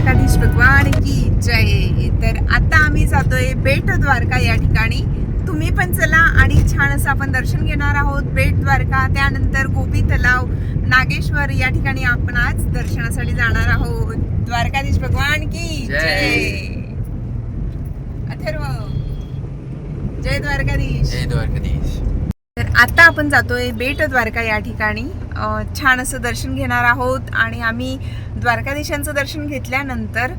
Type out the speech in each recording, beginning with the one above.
द्वारकाधीश भगवान की जय. तर आता आम्ही जातोय बेट द्वारका या ठिकाणी. तुम्ही पण चला आणि छान असं आपण दर्शन घेणार आहोत बेट द्वारका. त्यानंतर गोपी तलाव नागेश्वर या ठिकाणी आपण आज दर्शनासाठी जाणार आहोत. द्वारकाधीश भगवान की जय. अथर्व. जय द्वारकाधीश. जय द्वारकाधीश. तर आता आपण जातोय बेट द्वारका या ठिकाणी. छान असं दर्शन घेणार आहोत आणि आम्ही द्वारकाधीशांचं दर्शन घेतल्यानंतर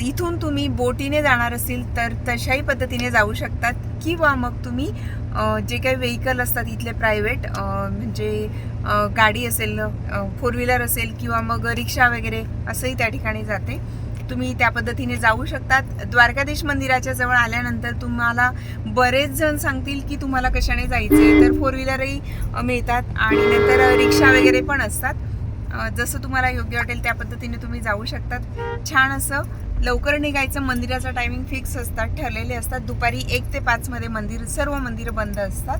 इथून तुम्ही बोटीने जाणार असेल तर तशाही पद्धतीने जाऊ शकतात. किंवा मग तुम्ही जे काही व्हेकल असतात इथले प्रायव्हेट म्हणजे गाडी असेल फोर व्हीलर असेल किंवा मग रिक्षा वगैरे असंही त्या ठिकाणी जाते. तुम्ही त्या पद्धतीने जाऊ शकतात. द्वारकाधीश मंदिराच्या जवळ आल्यानंतर तुम्हाला बरेच जण सांगतील की तुम्हाला कशाने जायचे तर फोर व्हीलरही मिळतात आणि नंतर रिक्षा वगैरे पण असतात. जसं तुम्हाला योग्य वाटेल त्या पद्धतीने तुम्ही जाऊ शकतात. छान असं लवकर निघायचं मंदिराचा टायमिंग फिक्स असतात ठरलेले असतात. दुपारी एक ते पाचमध्ये मंदिर सर्व मंदिरं बंद असतात.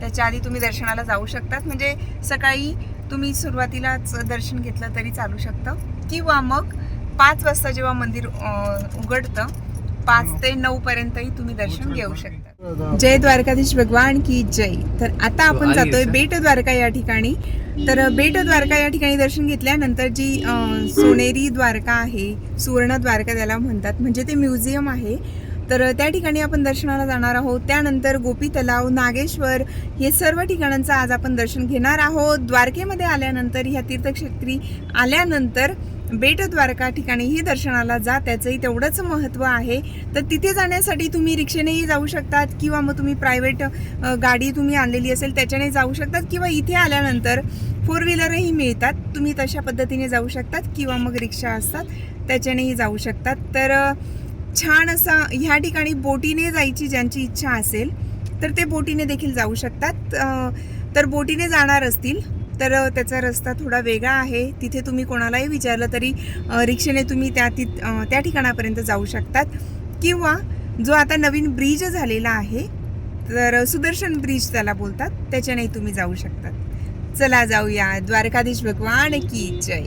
त्याच्या आधी तुम्ही दर्शनाला जाऊ शकतात. म्हणजे सकाळी तुम्ही सुरुवातीलाच दर्शन घेतलं तरी चालू शकतं. किंवा मग पाच वाजता जेव्हा मंदिर उघडतं पाच ते नऊ पर्यंतही तुम्ही दर्शन घेऊ शकता. जय द्वारकाधीश भगवान की जय. तर आता आपण आली जातोय? बेट द्वारका या ठिकाणी. तर बेट द्वारका या ठिकाणी दर्शन घेतल्यानंतर जी सोनेरी द्वारका आहे सुवर्ण द्वारका त्याला म्हणतात म्हणजे ते म्युझियम आहे. तर त्या ठिकाणी आपण दर्शनाला जाणार आहोत. त्यानंतर गोपी तलाव नागेश्वर हे सर्व ठिकाणांचं आज आपण दर्शन घेणार आहोत. द्वारकेमध्ये आल्यानंतर ह्या तीर्थक्षेत्री आल्यानंतर बेट द्वारका ठिकाणीही दर्शनाला जा त्याचंही तेवढंच महत्त्व आहे. तर तिथे जाण्यासाठी तुम्ही रिक्षेनेही जाऊ शकतात किंवा मग तुम्ही प्रायव्हेट गाडी तुम्ही आणलेली असेल त्याच्याने जाऊ शकतात किंवा इथे आल्यानंतर फोर व्हीलरही मिळतात. तुम्ही तशा पद्धतीने जाऊ शकतात किंवा मग रिक्षा असतात त्याच्यानेही जाऊ शकतात. तर छान असा ह्या ठिकाणी बोटीने जायची ज्यांची इच्छा असेल तर ते बोटीने देखील जाऊ शकतात. तर बोटीने जाणार असतील. तर त्याचा रस्ता थोडा वेगळा आहे. तिथे तुम्ही कोणालाही विचारलं तरी रिक्षेने तुम्ही त्या ति त्या ठिकाणापर्यंत जाऊ शकतात. किंवा जो आता नवीन ब्रिज झालेला आहे तर सुदर्शन ब्रिज त्याला बोलतात. त्याच्याने तुम्ही जाऊ शकतात. चला जाऊया. द्वारकाधीश भगवान की जय.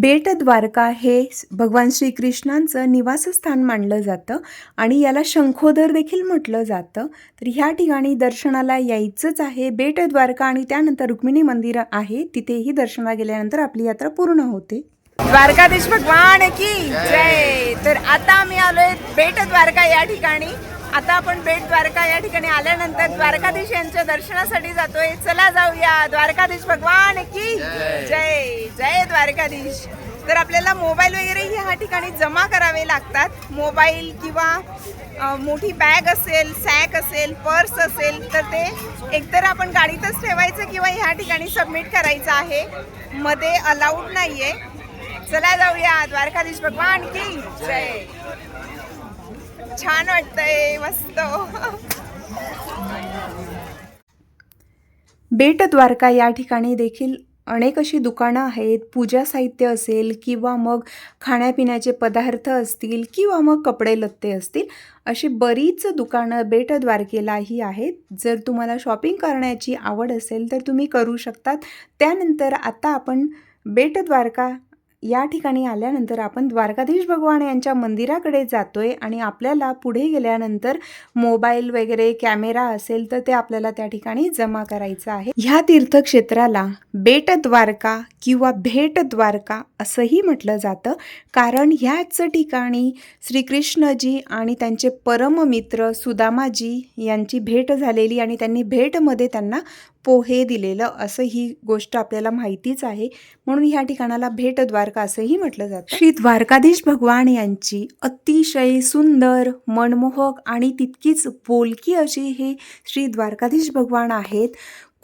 बेट द्वारका हे भगवान श्रीकृष्णांचं निवासस्थान मानलं जातं आणि याला शंखोदर देखील म्हटलं जातं. तर ह्या ठिकाणी दर्शनाला यायचंच आहे. बेट द्वारका आणि त्यानंतर रुक्मिणी मंदिर आहे. तिथेही दर्शनाला गेल्यानंतर आपली यात्रा पूर्ण होते. द्वारकाधीश भगवान की जय. तर आता आम्ही आलोय बेट द्वारका या ठिकाणी. आता आपण बेट द्वारका या ठिकाणी आल्यानंतर द्वारकाधीश यांच्या दर्शनासाठी जातोय. चला जाऊया. द्वारकाधीश भगवान की जय. जय द्वारकाधीश. तर आपल्याला मोबाईल वगैरे ह्या ठिकाणी जमा करावे लागतात. मोबाईल किंवा मोठी बॅग असेल सॅक असेल पर्स असेल तर ते एकतर आपण गाडीतच ठेवायचं किंवा ह्या ठिकाणी सबमिट करायचं आहे. मध्ये अलाउड आहे चला जाऊया. द्वारकाधीश भगवान की जय. छान वाटतंय मस्त. बेट द्वारका या ठिकाणी देखील अनेक अशी दुकानं आहेत. पूजा साहित्य असेल किंवा मग खाण्यापिण्याचे पदार्थ असतील किंवा मग कपडे लत्ते असतील अशी बरीच दुकानं बेट द्वारकेलाही आहेत. जर तुम्हाला शॉपिंग करण्याची आवड असेल तर तुम्ही करू शकतात. त्यानंतर आता आपण बेट द्वारका या ठिकाणी आल्यानंतर आपण द्वारकाधीश भगवान यांच्या मंदिराकडे जातोय आणि आपल्याला पुढे गेल्यानंतर मोबाईल वगैरे कॅमेरा असेल तर ते आपल्याला त्या ठिकाणी जमा करायचं आहे. ह्या तीर्थक्षेत्राला बेट द्वारका किंवा भेट द्वारका असंही म्हटलं जातं. कारण ह्याच ठिकाणी श्रीकृष्णजी आणि त्यांचे परममित्र सुदामाजी यांची भेट झालेली आणि त्यांनी भेटमध्ये त्यांना पोहे दिलेलं असं ही गोष्ट आपल्याला माहितीच आहे. म्हणून ह्या ठिकाणाला भेट द्वारका असंही म्हटलं जातं. श्री द्वारकाधीश भगवान यांची अतिशय सुंदर मनमोहक आणि तितकीच बोलकी अशी हे श्री द्वारकाधीश भगवान आहेत.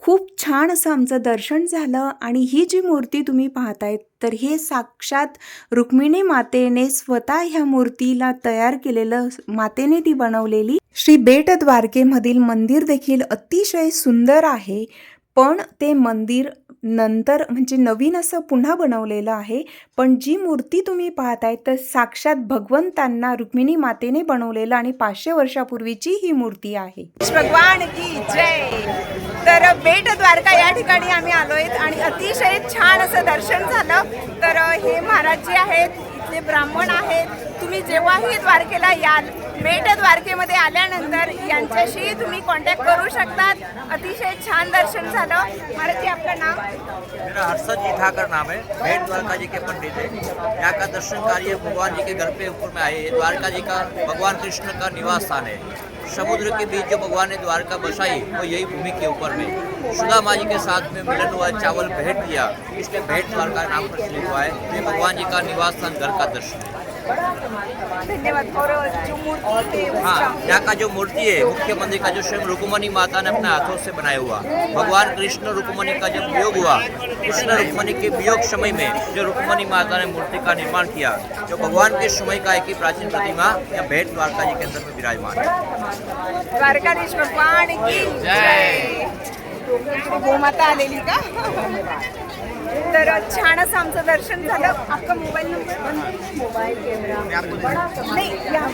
खूप छान असं आमचं दर्शन झालं आणि ही जी मूर्ती तुम्ही पाहतायत तर हे साक्षात रुक्मिणी मातेने स्वतः ह्या मूर्तीला तयार केलेलं मातेने ती बनवलेली. श्री बेट द्वारकेमधील मंदिर देखील अतिशय सुंदर आहे. पण ते मंदिर नंतर म्हणजे नवीन असं पुन्हा बनवलेलं आहे. पण जी मूर्ती तुम्ही पाहताय तर साक्षात भगवंतांना रुक्मिणी मातेने बनवलेलं आणि पाचशे वर्षापूर्वीची ही मूर्ती आहे. भगवान की जय! तर बेट द्वारका या ठिकाणी आम्ही आलोय आणि अतिशय छान असं दर्शन झालं. तर हे महाराज जे आहेत ते ब्राह्मण आहेत तुम्ही जेव्हाही द्वारकेला याल मेट द्वारकेमध्ये आल्यानंतर यांच्याशी तुम्ही कॉन्टॅक्ट करू शकतात. अतिशय छान दर्शन झालं. महाराज आपलं नाव? मेरा हर्षद जी ठाकर नाम है। भेंट द्वारका जी के पंडित है। यहाँ का दर्शन कार्य भगवान जी के घर पे ऊपर में आए द्वारका जी का भगवान कृष्ण का निवास स्थान है। समुद्र के बीच जो भगवान ने द्वारका बसाई, वो यही भूमि के ऊपर में। सुधा माँ जी के साथ में मिलन हुआ चावल भेंट किया। इसलिए भेंट द्वारका नाम प्रचलित हुआ है। ये भगवान जी का निवास स्थान घर का दर्शन है। धन्यवाद और जो मूर्ति है हाँ यहाँ का जो मूर्ति है मुख्य मंदिर का जो स्वयं रुकुमणी माता ने अपने हाथों से बनाया हुआ। भगवान कृष्ण रुकुमणी का जब वियोग हुआ कृष्ण रुकुमणी के वियोग समय में जो रुकुमणी माता ने मूर्ति का निर्माण किया जो भगवान के समय का एक ही प्राचीन प्रतिमा या भेंट द्वारका जी के अंदर में विराजमान है। द्वारकाधीश भगवान की जय। गोमाता आलेली का? तर छान असं आमचं दर्शन झालं. आपका मोबाईल नंबर नाही या.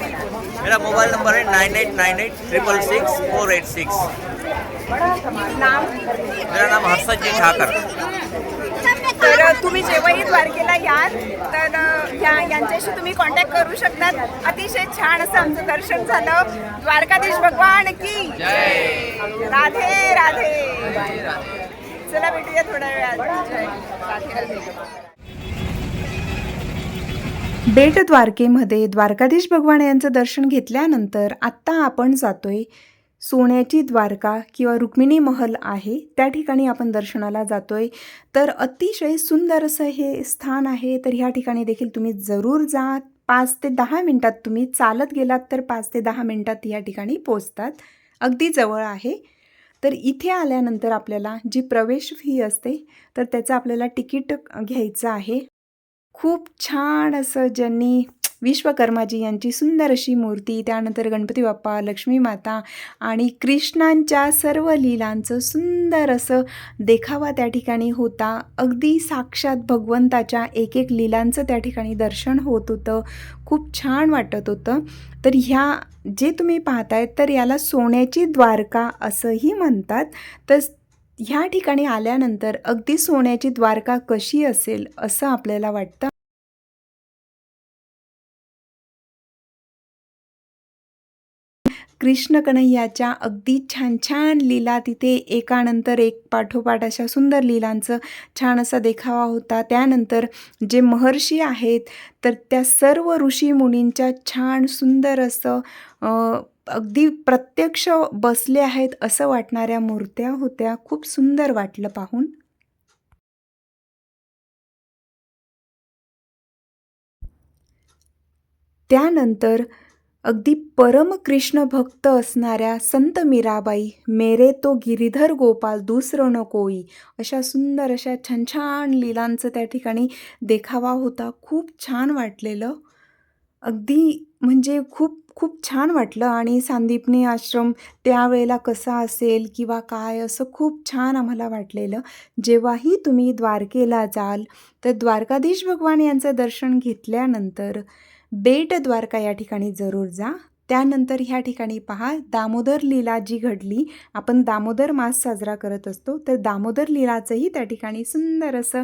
मेरा मोबाइल नंबर है nine eight nine eight triple six four eight six. नाम मेरा नाम हर्षद जी ठाकर। तर तुम्ही जेव्हाही द्वारकेला याल तर या यांच्याशी तुम्ही कॉन्टॅक्ट करू शकतात. अतिशय छान असं आमचं दर्शन झालं. द्वारकाधीश भगवान की राधे राधे. चला भेटूया थोड्या वेळात बेट द्वारकेमध्ये द्वारकाधीश भगवान यांचं दर्शन घेतल्यानंतर आत्ता आपण जातोय सोन्याची द्वारका किंवा रुक्मिणी महल आहे. त्या ठिकाणी आपण दर्शनाला जातोय. तर अतिशय सुंदर असं हे स्थान आहे. तर ह्या ठिकाणी देखील तुम्ही जरूर जा. पाच ते दहा मिनटात तुम्ही चालत गेलात तर पाच ते दहा मिनटात या ठिकाणी पोचतात अगदी जवळ आहे. तर इथे आल्यानंतर आपल्याला जी प्रवेश फी असते तर त्याचं आपल्याला तिकीट घ्यायचं आहे. खूप छान असं ज्यांनी विश्वकर्माजी यांची सुंदर अशी मूर्ती त्यानंतर गणपती बाप्पा लक्ष्मी माता आणि कृष्णांच्या सर्व लीलांचं सुंदर असं देखावा त्या ठिकाणी होता. अगदी साक्षात भगवंताच्या एक एक लीलांचं त्या ठिकाणी दर्शन होत होतं. खूप छान वाटत होतं. तर ह्या जे तुम्ही पाहतायत तर याला सोन्याची द्वारका असंही म्हणतात. तर ह्या ठिकाणी आल्यानंतर अगदी सोन्याची द्वारका कशी असेल असं आपल्याला वाटतं? कृष्ण कन्हैयाच्या अगदी छान छान लीला तिथे एकानंतर एक पाठोपाठ अशा सुंदर लीलांचं छान असा देखावा होता. त्यानंतर जे महर्षी आहेत तर त्या सर्व ऋषी मुनींच्या छान सुंदर असं अगदी प्रत्यक्ष बसले आहेत असं वाटणाऱ्या मूर्त्या होत्या. खूप सुंदर वाटलं पाहून. त्यानंतर अगदी परम कृष्ण भक्त असणाऱ्या संत मीराबाई मेरे तो गिरीधर गोपाल दुसरं नकोई कोई अशा सुंदर अशा छान छान लीलांचं त्या ठिकाणी देखावा होता. खूप छान वाटलेलं. अगदी म्हणजे खूप खूप छान वाटलं. आणि सांदीपनी आश्रम त्यावेळेला कसा असेल किंवा काय असं खूप छान आम्हाला वाटलेलं. जेव्हाही तुम्ही द्वारकेला जाल तर द्वारकाधीश भगवान यांचं दर्शन घेतल्यानंतर बेट द्वारका या ठिकाणी जरूर जा. त्यानंतर ह्या ठिकाणी पहा दामोदर लीला जी घडली आपण दामोदर मास साजरा करत असतो तर दामोदर लीलाचंही त्या ठिकाणी सुंदर असं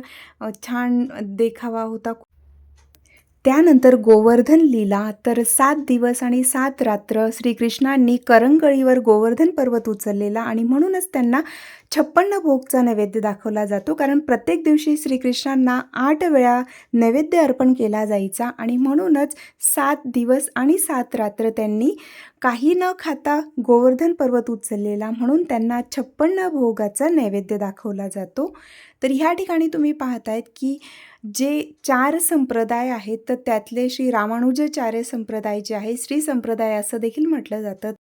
छान देखावा होता. त्यानंतर गोवर्धन लीला तर सात दिवस आणि सात रात्र श्रीकृष्णांनी करंगळीवर गोवर्धन पर्वत उचललेला आणि म्हणूनच त्यांना छप्पन्न भोगचा नैवेद्य दाखवला जातो. कारण प्रत्येक दिवशी श्रीकृष्णांना आठ वेळा नैवेद्य अर्पण केला जायचा आणि म्हणूनच सात दिवस आणि सात रात्र त्यांनी काही न खाता गोवर्धन पर्वत उचललेला म्हणून त्यांना छप्पन्न भोगाचा नैवेद्य दाखवला जातो. तर ह्या ठिकाणी तुम्ही पाहतायत की जे चार संप्रदाय आहेत तर त्यातले श्री रामानुजाचार्य संप्रदाय जे आहे श्री संप्रदाय असं देखील म्हटलं जातं.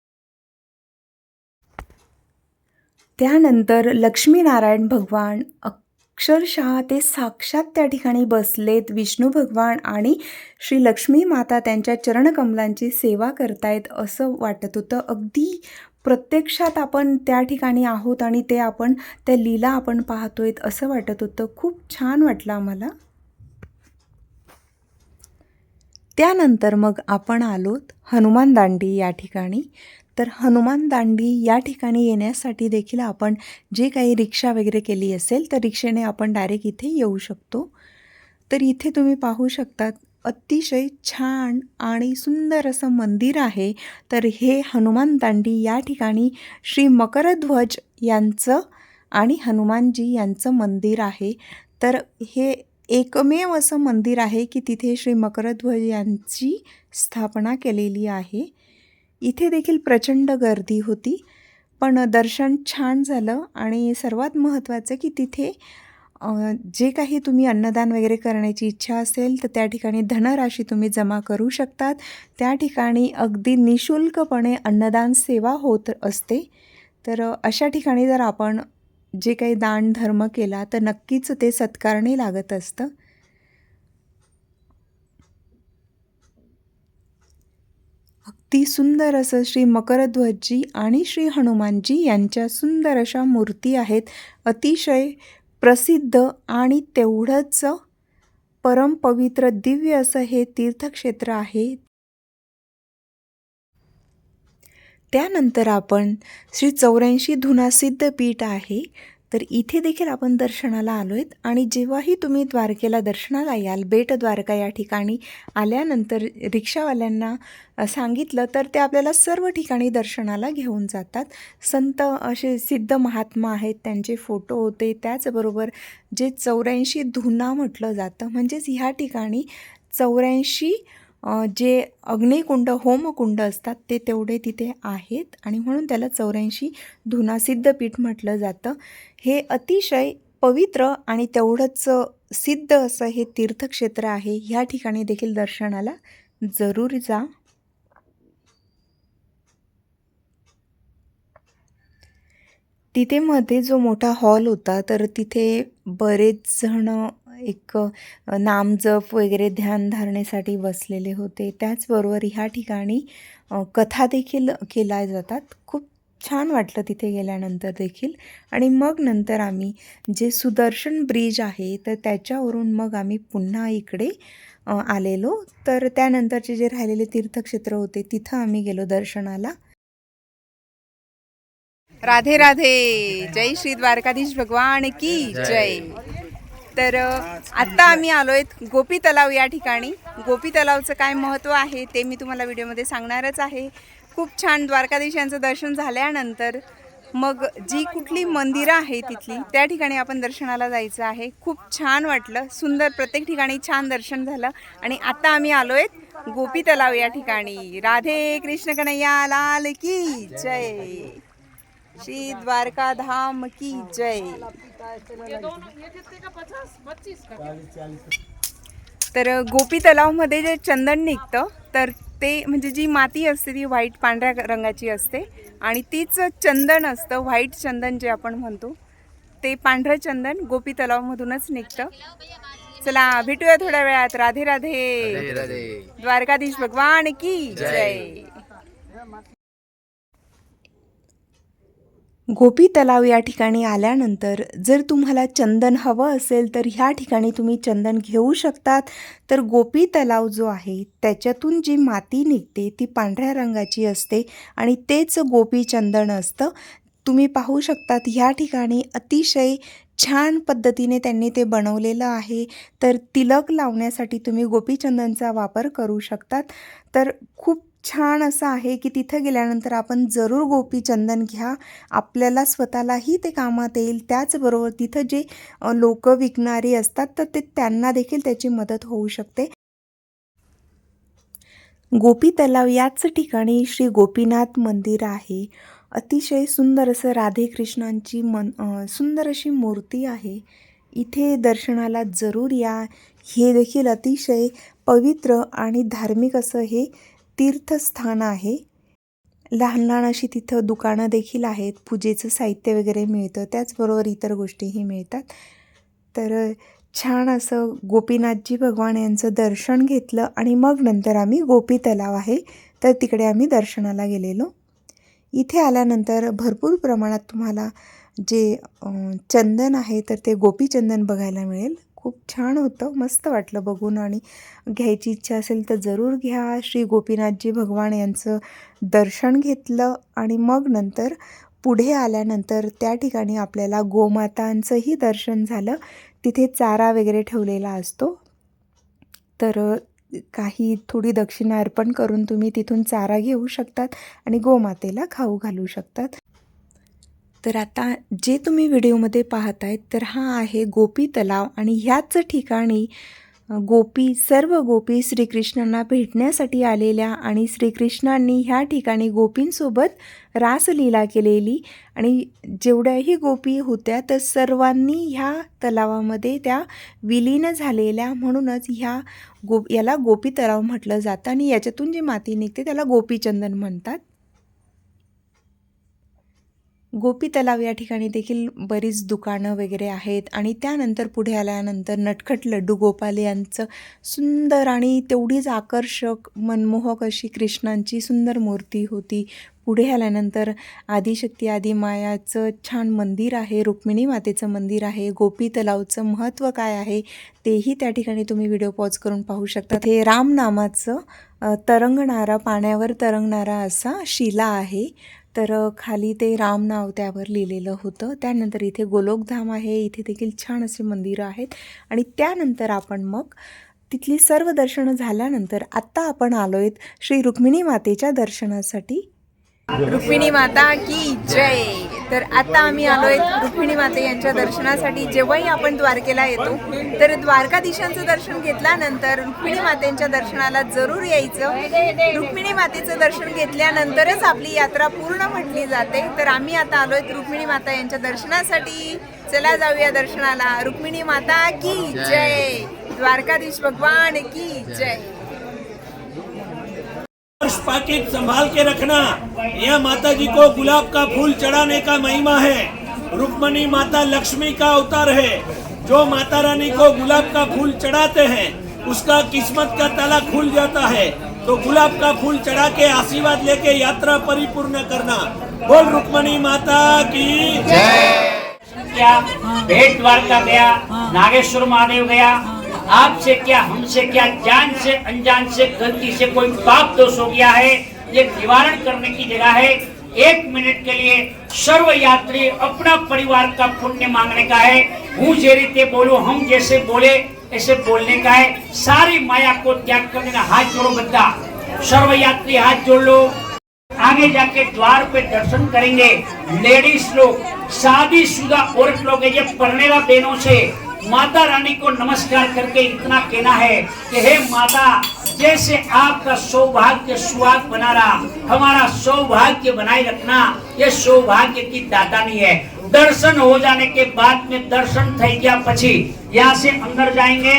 त्यानंतर लक्ष्मीनारायण भगवान अक्षरशः ते साक्षात त्या ठिकाणी बसलेत. विष्णू भगवान आणि श्री लक्ष्मी माता त्यांच्या चरणकमलांची सेवा करतायत असं वाटत होतं. अगदी प्रत्यक्षात आपण त्या ठिकाणी आहोत आणि ते आपण त्या लीला आपण पाहतोय असं वाटत होतं. खूप छान वाटलं आम्हाला. त्यानंतर मग आपण आलोत हनुमान दांडी या ठिकाणी. तर हनुमान दांडी या ठिकाणी येण्यासाठी देखील आपण जे काही रिक्षा वगैरे केली असेल तर रिक्षेने आपण डायरेक्ट इथे येऊ शकतो. तर इथे तुम्ही पाहू शकतात अतिशय छान आणि सुंदर असं मंदिर आहे. तर हे हनुमान दांडी या ठिकाणी श्री मकरध्वज यांचं आणि हनुमानजी यांचं मंदिर आहे. तर हे एकमेव असं मंदिर आहे की तिथे श्री मकरध्वज यांची स्थापना केलेली आहे. इथे देखील प्रचंड गर्दी होती पण दर्शन छान झालं आणि सर्वात महत्त्वाचं की तिथे जे काही तुम्ही अन्नदान वगैरे करण्याची इच्छा असेल तर त्या ठिकाणी धनराशी तुम्ही जमा करू शकतात. त्या ठिकाणी अगदी निशुल्कपणे अन्नदान सेवा होत असते. तर अशा ठिकाणी जर आपण जे काही दान धर्म केला तर नक्कीच ते सत्कारणे लागत असतं. अगदी सुंदर असं श्री मकरध्वजजी आणि श्री हनुमानजी यांच्या सुंदर अशा मूर्ती आहेत. अतिशय प्रसिद्ध आणि तेवढंच परमपवित्र दिव्य असं हे तीर्थक्षेत्र आहे. त्यानंतर आपण श्री चौऱ्याऐंशी धुनासिद्ध पीठ आहे तर इथे देखील आपण दर्शनाला आलो आहेत आणि जेव्हाही तुम्ही द्वारकेला दर्शनाला याल बेट द्वारका या ठिकाणी आल्यानंतर रिक्षावाल्यांना सांगितलं तर ते आपल्याला सर्व ठिकाणी दर्शनाला घेऊन जातात. संत असे सिद्ध महात्मा आहेत त्यांचे फोटो होते. त्याचबरोबर जे चौऱ्याऐंशी धुना म्हटलं जातं म्हणजेच ह्या ठिकाणी चौऱ्याऐंशी जे अग्निकुंड होमकुंड असतात ते तेवढे तिथे आहेत. आणि म्हणून त्याला चौऱ्याऐंशी धुना सिद्धपीठ म्हटलं जातं. हे अतिशय पवित्र आणि तेवढंच सिद्ध असं हे तीर्थक्षेत्र आहे. ह्या ठिकाणी देखील दर्शनाला जरूर जा. तिथे मध्ये जो मोठा हॉल होता तर तिथे बरेच जण एक नामजप वगैरे ध्यानधारणेसाठी बसलेले होते. त्याचबरोबर ह्या ठिकाणी कथा देखील केल्या जातात. खूप छान वाटलं तिथे गेल्यानंतर देखील. आणि मग नंतर आम्ही जे सुदर्शन ब्रिज आहे तर त्याच्यावरून मग आम्ही पुन्हा इकडे आलेलो. तर त्यानंतरचे जे राहिलेले तीर्थक्षेत्र होते तिथं आम्ही गेलो दर्शनाला. राधे राधे. जय श्री द्वारकाधीश भगवान की जय. तर आत्ता आम्ही आलोय गोपी तलाव या ठिकाणी. गोपी तलावचं काय महत्त्व आहे ते मी तुम्हाला व्हिडिओमध्ये सांगणारच आहे. खूप छान द्वारकाधीश यांचं दर्शन झाल्यानंतर मग जी कुठली मंदिरं आहे तिथली त्या ठिकाणी आपण दर्शनाला जायचं आहे. खूप छान वाटलं सुंदर प्रत्येक ठिकाणी छान दर्शन झालं आणि आत्ता आम्ही आलोय गोपी तलाव या ठिकाणी. राधे कृष्ण कन्हैया लाल की जय. श्री द्वारका धाम की? जय तर गोपी तलावमध्ये जे चंदन निघतं तर ते म्हणजे जी माती असते ती व्हाईट पांढऱ्या रंगाची असते आणि तीच चंदन असतं व्हाईट चंदन जे आपण म्हणतो ते पांढरं चंदन गोपी तलावमधूनच निघतं. चला भेटूया थोड्या वेळात. राधे राधे. द्वारकाधीश भगवान की जय. गोपी तलाव या ठिकाणी आल्यानंतर जर तुम्हाला चंदन हवं असेल तर ह्या ठिकाणी तुम्ही चंदन घेऊ शकतात. तर गोपी तलाव जो आहे त्याच्यातून जी माती निघते ती पांढऱ्या रंगाची असते आणि तेच गोपी चंदन असतं. तुम्ही पाहू शकतात ह्या ठिकाणी अतिशय छान पद्धतीने त्यांनी ते बनवलेलं आहे. तर तिलक लावण्यासाठी तुम्ही गोपीचंदनचा वापर करू शकतात. तर खूप छान असं आहे की तिथं गेल्यानंतर आपण जरूर गोपीचंदन घ्या. आपल्याला स्वतःलाही ते कामात येईल. त्याचबरोबर तिथं जे लोक विकणारी असतात तर ते त्यांना देखील त्याची मदत होऊ शकते. गोपी तलाव याच ठिकाणी श्री गोपीनाथ मंदिर आहे. अतिशय सुंदर असं राधेकृष्णांची मन सुंदर अशी मूर्ती आहे. इथे दर्शनाला जरूर या. हे देखील अतिशय पवित्र आणि धार्मिक असं हे तीर्थस्थान आहे. लहान लहान अशी तिथं दुकानं देखील आहेत. पूजेचं साहित्य वगैरे मिळतं. त्याचबरोबर इतर गोष्टीही मिळतात. तर छान असं गोपीनाथजी भगवान यांचं दर्शन घेतलं आणि मग नंतर आम्ही गोपी तलाव आहे. तर तिकडे आम्ही दर्शनाला गेलेलो. इथे आल्यानंतर भरपूर प्रमाणात तुम्हाला जे चंदन आहे तर ते गोपीचंदन बघायला मिळेल. खूप छान होतं. मस्त वाटलं बघून आणि घ्यायची इच्छा असेल तर जरूर घ्या. श्री गोपीनाथजी भगवान यांचं दर्शन घेतलं आणि मग नंतर पुढे आल्यानंतर त्या ठिकाणी आपल्याला गोमातांचंही दर्शन झालं. तिथे चारा वगैरे ठेवलेला असतो. तर काही थोडी दक्षिणा अर्पण करून तुम्ही तिथून चारा घेऊ शकतात आणि गोमातेला खाऊ घालू शकतात. तर आता जे तुम्ही व्हिडिओमध्ये पाहत आहेत तर हा आहे गोपी तलाव आणि ह्याच ठिकाणी गोपी सर्व गोपी श्रीकृष्णांना भेटण्यासाठी आलेल्या आणि श्रीकृष्णांनी ह्या ठिकाणी गोपींसोबत रासलीला केलेली आणि जेवढ्याही गोपी होत्या तर सर्वांनी ह्या तलावामध्ये त्या विलीन झालेल्या म्हणूनच ह्या गो याला गोपी तलाव म्हटलं जातं आणि याच्यातून जी माती निघते त्याला गोपीचंदन म्हणतात. गोपी तलाव या ठिकाणी देखील बरीच दुकानं वगैरे आहेत. आणि त्यानंतर पुढे आल्यानंतर नटखट लड्डू गोपाल यांचं सुंदर आणि तेवढीच आकर्षक मनमोहक अशी कृष्णांची सुंदर मूर्ती होती. पुढे आल्यानंतर आदिशक्ती आदिमायाचं छान मंदिर आहे. रुक्मिणी मातेचं मंदिर आहे. गोपी तलावचं महत्त्व काय आहे तेही त्या ठिकाणी तुम्ही व्हिडिओ पॉज करून पाहू शकता. हे रामनामाचं तरंगणारा पाण्यावर तरंगणारा असा शिला आहे. तर खाली ते राम नाव त्यावर लिहिलेलं होतं. त्यानंतर इथे गोलोकधाम आहे. इथे देखील छान असे मंदिरं आहेत. आणि त्यानंतर आपण मग तिथली सर्व दर्शनं झाल्यानंतर आत्ता आपण आलो आहेत श्री रुक्मिणी मातेच्या दर्शनासाठी. रुक्मिणी माता की जय! तर आता आम्ही आलोय रुक्मिणी माते यांच्या दर्शनासाठी. जेव्हाही आपण द्वारकेला येतो तर द्वारकाधीशांचं दर्शन घेतल्यानंतर रुक्मिणी मातेच्या दर्शनाला जरूर यायचं. रुक्मिणी मातेचं दर्शन घेतल्यानंतरच आपली यात्रा पूर्ण म्हटली जाते. तर आम्ही आता आलोय रुक्मिणी माता यांच्या दर्शनासाठी. चला जाऊया दर्शनाला. रुक्मिणी माता की जय. द्वारकाधीश भगवान की जय. पाकिट संभाल के रखना। यह माता जी को गुलाब का फूल चढ़ाने का महिमा है। रुक्मणी माता लक्ष्मी का अवतार है। जो माता रानी को गुलाब का फूल चढ़ाते हैं उसका किस्मत का ताला खुल जाता है। तो गुलाब का फूल चढ़ा के आशीर्वाद लेके यात्रा परिपूर्ण करना। बोल रुक्मणी माता की क्या भेंट द्वारका गया नागेश्वर महादेव गया आपसे क्या, हमसे क्या, जान से, अनजान से, गलती से कोई पाप दोष हो गया है? ये निवारण करने की जगह है। एक मिनट के लिए सर्व यात्री अपना परिवार का पुण्य मांगने का है। हूँ जे रीते बोलो, हम जैसे बोले, ऐसे बोलने का है। सारी माया को त्याग कर देना, हाथ जोड़ो बद्दा सर्व यात्री हाथ जोड़ लो। आगे जाके द्वार पे दर्शन करेंगे। लेडीज़ लोग शादी शुदा औरत लोग ये पढ़नेवा बहनों से। माता रानी को नमस्कार करके इतना कहना है कि हे माता जैसे आपका सौभाग्य सुहाग बना रहा हमारा सौभाग्य बनाए रखना ये सौभाग्य की दाता नहीं है दर्शन हो जाने के बाद में दर्शन થઈ ગયા પછી यहाँ से अंदर जाएंगे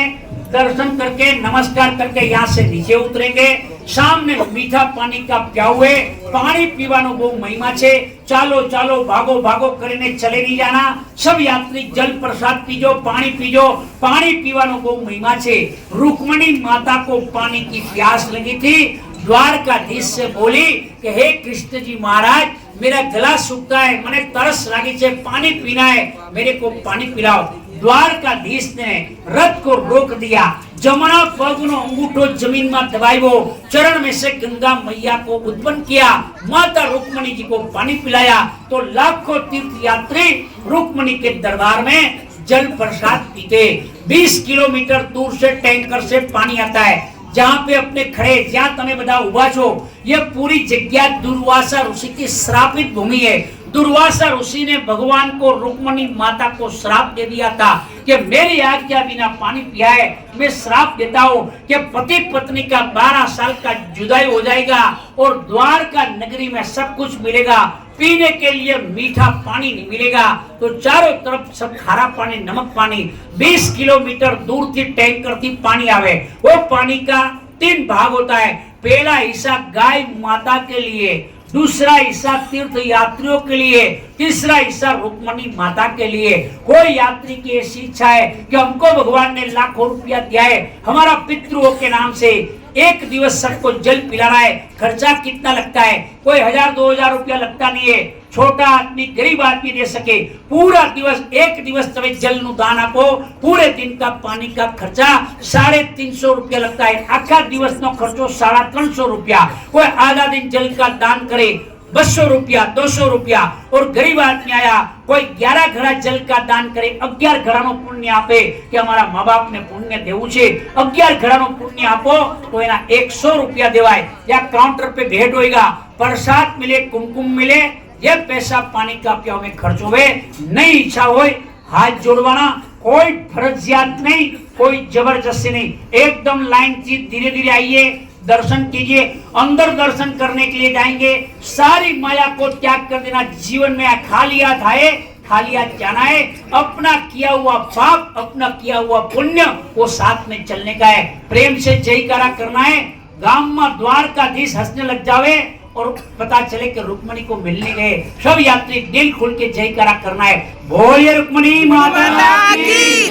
दर्शन करके नमस्कार करके यहाँ से નીચે ઉતરેંગે સામને મીઠા પાણી કા પ્યાવે પાણી પીવાનો બહુ મહિમા છે ચાલો ચાલો ભાગો ભાગો કરીને ચલે નહીં જાના સબ યાત્રી જલ પ્રસાદ પીજો પાણી પીજો પાણી પીવાનો બહુ મહિમા છે રૂકમણી માતા કો પાણી કી પ્યાસ લગી થી દ્વારકાધીશ से बोली કે હે કૃષ્ણજી મહારાજ मेरा गला सूखता है मैंने तरस लगी है पानी पीना है मेरे को पानी पिलाओ द्वारकाधीश ने रथ को रोक दिया जमना पग नो अंगूठो जमीन में दबायो चरण में से गंगा मैया को उत्पन्न किया माता रुक्मणी जी को पानी पिलाया तो लाखों तीर्थ यात्री रुक्मणी के दरबार में जल प्रसाद पीते 20 किलोमीटर दूर से टैंकर से पानी आता है जहाँ पे अपने खड़े જ્યાં તમે બધા ઉભા છો ये पूरी जगह दुर्वासा ऋषि की श्रापित भूमि है दुर्वासा ऋषि ने भगवान को रुक्मणी माता को श्राप दे दिया था कि मेरी आज्ञा बिना पानी पिया है मैं श्राप देता हूँ कि पति पत्नी का बारह साल का जुदाई हो जाएगा और द्वारका नगरी में सब कुछ मिलेगा। पीने के लिए मीठा पानी नहीं मिलेगा। तो चारों तरफ़ सब खारा पानी, नमक पानी। 20 किलोमीटर दूर थी, टैंकर थी, पानी आवे। वो पानी का तीन भाग होता है। पहला हिस्सा गाय माता के लिए दूसरा हिस्सा तीर्थ यात्रियों के लिए, तीसरा हिस्सा रुक्मणी माता के लिए। कोई यात्री की ऐसी इच्छा है कि हमको भगवान ने लाखों रुपया दिया है, हमारा पितृओं के नाम से एक दिवस सबको जल पिलाना है, खर्चा कितना लगता है? कोई हज़ार, दो हज़ार रुपया लगता नहीं है। છોટા आदमी ગરીબ आदमी દે શકે. પૂરા દિવસ, એક દિવસ તમે જલનું દાન આપો. પૂરે દિન કા પાણી કા ખર્ચા સાડે તીનસો રૂપિયા લગતા હે. આખા દિવસનો ખર્ચો સાડા ત્રણસો રૂપિયા. કોઈ આધા દિન જલ કા દાન કરે, બસો રૂપિયા દોસો રૂપિયા. ઓર ગરીબ आदमी આયા, કોઈ ગ્યારા ઘડા જલ કા દાન કરે, અગિયાર ઘડાનો પુણ્ય આપે કે અમારા મા બાપને પુણ્ય દેવું છે. અગિયાર ઘડાનો પુણ્ય આપો તો એના એકસો રૂપિયા દેવાય. ત્યાં કાઉન્ટર પે ભેટ હોયગા. પ્રસાદ મિલે, કુમકુમ મિલે ये पैसा पानी का पिया में खर्च हुए नहीं इच्छा हो हाथ जोड़वाना कोई फर्जियात नहीं, कोई ज़बरदस्ती नहीं। एकदम लाइन से धीरे धीरे आइए, दर्शन कीजिए, अंदर दर्शन करने के लिए जाएँगे। सारी माया को त्याग कर देना, जीवन में खाली हाथ आए, खाली हाथ जाना है। अपना किया हुआ पाप, अपना किया हुआ पुण्य, वो साथ में चलने का है। प्रेम से जयकारा करना है। गाँव में द्वारकाधीश हंसने लग जावे। और पता चले कि रुक्मणी को मिलने गए सब यात्री दिल खुल के जयकारा करना है। बोलिए रुक्मणी माता की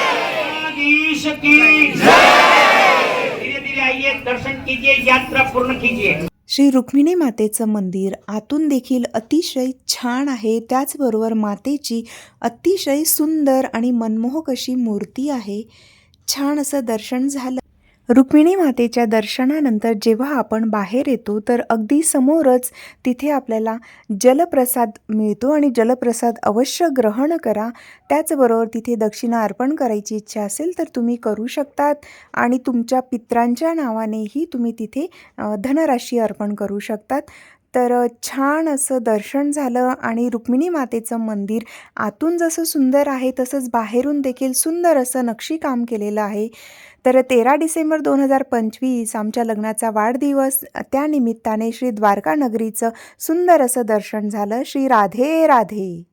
द्वारकाधीश की धीरे धीरे आइए दर्शन कीजिए यात्रा पूर्ण कीजिए। श्री रुक्मिणी मातेचं मंदिर आतून देखील अतिशय छान आहे. त्याचबरोबर मातेची अतिशय सुंदर आणि मनमोहक अशी मूर्ती आहे. छान असं दर्शन झालं. रुक्मिणी मातेच्या दर्शनानंतर जेव्हा आपण बाहेर येतो तर अगदी समोरच तिथे आपल्याला जलप्रसाद मिळतो आणि जलप्रसाद अवश्य ग्रहण करा. त्याचबरोबर तिथे दक्षिणा अर्पण करायची इच्छा असेल तर तुम्ही करू शकतात आणि तुमच्या पित्रांच्या नावानेही तुम्ही तिथे धनराशी अर्पण करू शकतात. तर छान असं दर्शन झालं आणि रुक्मिणी मातेचं मंदिर आतून जसं सुंदर आहे तसंच बाहेरून देखील सुंदर असं नक्षीकाम केलेलं आहे. तर तेरा डिसेंबर दोन हजार पंचवीस आमच्या लग्नाचा वाढदिवस. त्यानिमित्ताने श्री द्वारका नगरीचं सुंदर असं दर्शन झालं. श्री राधे राधे.